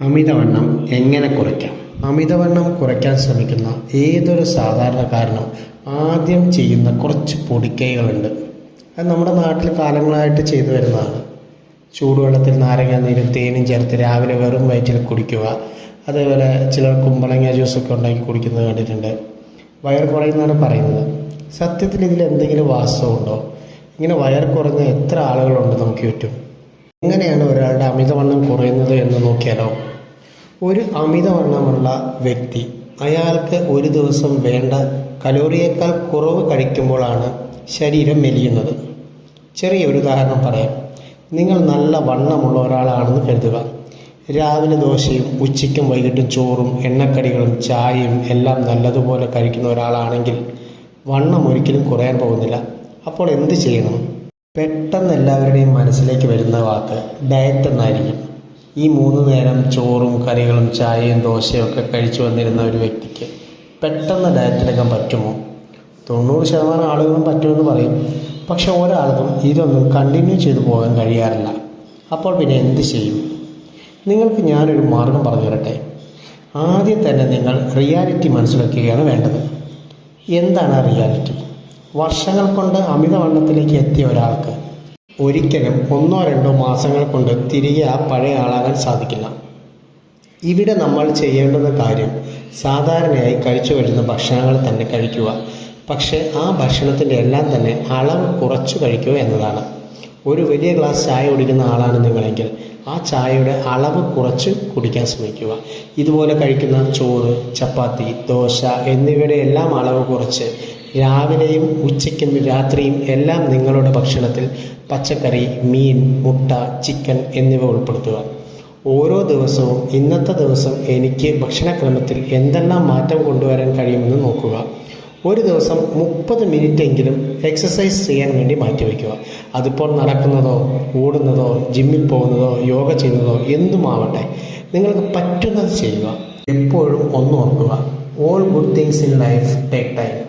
അമിതവണ്ണം എങ്ങനെ കുറയ്ക്കാം? അമിതവണ്ണം കുറയ്ക്കാൻ ശ്രമിക്കുന്ന ഏതൊരു സാധാരണക്കാരനും ആദ്യം ചെയ്യുന്ന കുറച്ച് പൊടിക്കൈകളുണ്ട്. അത് നമ്മുടെ നാട്ടിൽ കാലങ്ങളായിട്ട് ചെയ്തു വരുന്നതാണ്. ചൂടുവെള്ളത്തിൽ നാരങ്ങ നീരും തേനും ചേർത്ത് രാവിലെ വെറും വയറ്റിൽ കുടിക്കുക. അതേപോലെ ചിലർ കുമ്പളങ്ങ ജ്യൂസൊക്കെ ഉണ്ടാക്കി കുടിക്കുന്നത് കണ്ടിട്ടുണ്ട്. വയർ കുറയുന്നതാണ് പറയുന്നത്. സത്യത്തിൽ ഇതിൽ എന്തെങ്കിലും വാസ്തവമുണ്ടോ ഇങ്ങനെ വയർ കുറഞ്ഞ എത്ര ആളുകളുണ്ട് നമുക്ക് ചുറ്റും? എങ്ങനെയാണ് ഒരാളുടെ അമിതവണ്ണം കുറയുന്നത് എന്ന് നോക്കിയാലോ? ഒരു അമിതവണ്ണമുള്ള വ്യക്തി അയാൾക്ക് ഒരു ദിവസം വേണ്ട കലോറിയേക്കാൾ കുറവ് കഴിക്കുമ്പോഴാണ് ശരീരം മെലിയുന്നത്. ചെറിയൊരു ഉദാഹരണം പറയാം. നിങ്ങൾ നല്ല വണ്ണമുള്ള ഒരാളാണെന്ന് കരുതുക. രാവിലെ ദോശയും ഉച്ചയ്ക്കും വൈകിട്ടും ചോറും എണ്ണക്കടികളും ചായയും എല്ലാം നല്ലതുപോലെ കഴിക്കുന്ന ഒരാളാണെങ്കിൽ വണ്ണം ഒരിക്കലും കുറയാൻ പോകുന്നില്ല. അപ്പോൾ എന്ത് ചെയ്യണം? പെട്ടെന്ന് എല്ലാവരുടെയും മനസ്സിലേക്ക് വരുന്ന വാക്ക് ഡയറ്റ് എന്നായിരിക്കും. ഈ മൂന്ന് നേരം ചോറും കറികളും ചായയും ദോശയും ഒക്കെ കഴിച്ചു വന്നിരുന്ന ഒരു വ്യക്തിക്ക് പെട്ടെന്ന് ഡയറ്റ് എടുക്കാൻ പറ്റുമോ? തൊണ്ണൂറ് ശതമാനം ആളുകളും പറ്റുമെന്ന് പറയും. പക്ഷെ ഒരാൾക്കും ഇതൊന്നും കണ്ടിന്യൂ ചെയ്തു പോകാൻ കഴിയാറില്ല. അപ്പോൾ പിന്നെ എന്ത് ചെയ്യും? നിങ്ങൾക്ക് ഞാനൊരു മാർഗം പറഞ്ഞു തരട്ടെ. ആദ്യം തന്നെ നിങ്ങൾ റിയാലിറ്റി മനസ്സിലാക്കുകയാണ് വേണ്ടത്. എന്താണ് റിയാലിറ്റി വർഷങ്ങൾ കൊണ്ട് അമിതവണ്ണത്തിലേക്ക് എത്തിയ ഒരാൾക്ക് ഒരിക്കലും ഒന്നോ രണ്ടോ മാസങ്ങൾ കൊണ്ട് തിരികെ ആ പഴയ ആളാകാൻ സാധിക്കില്ല. ഇവിടെ നമ്മൾ ചെയ്യേണ്ടുന്ന കാര്യം സാധാരണയായി കഴിച്ചു വരുന്ന ഭക്ഷണങ്ങൾ തന്നെ കഴിക്കുക. പക്ഷേ ആ ഭക്ഷണത്തിന്റെ എല്ലാം തന്നെ അളവ് കുറച്ച് കഴിക്കുക എന്നതാണ്. ഒരു വലിയ ഗ്ലാസ് ചായ കുടിക്കുന്ന ആളാണ് നിങ്ങളെങ്കിൽ ആ ചായയുടെ അളവ് കുറച്ച് കുടിക്കാൻ ശ്രമിക്കുക. ഇതുപോലെ കഴിക്കുന്ന ചോറ് ചപ്പാത്തി ദോശ എന്നിവയുടെ എല്ലാം അളവ് കുറച്ച്. രാവിലെയും ഉച്ചയ്ക്കും രാത്രിയും എല്ലാം നിങ്ങളുടെ ഭക്ഷണത്തിൽ പച്ചക്കറി മീൻ മുട്ട ചിക്കൻ എന്നിവ ഉൾപ്പെടുത്തുക. ഓരോ ദിവസവും ഇന്നത്തെ ദിവസം എനിക്ക് ഭക്ഷണക്രമത്തിൽ എന്തെല്ലാം മാറ്റം കൊണ്ടുവരാൻ കഴിയുമെന്ന് നോക്കുക. ഒരു ദിവസം മുപ്പത് എങ്കിലും എക്സസൈസ് ചെയ്യാൻ വേണ്ടി മാറ്റിവെക്കുക. അതിപ്പോൾ നടക്കുന്നതോ ഓടുന്നതോ ജിമ്മിൽ പോകുന്നതോ യോഗ ചെയ്യുന്നതോ എന്തുമാവട്ടെ നിങ്ങൾക്ക് പറ്റുന്നത് ചെയ്യുക. എപ്പോഴും ഒന്ന് ഓർക്കുക. All good things in life take time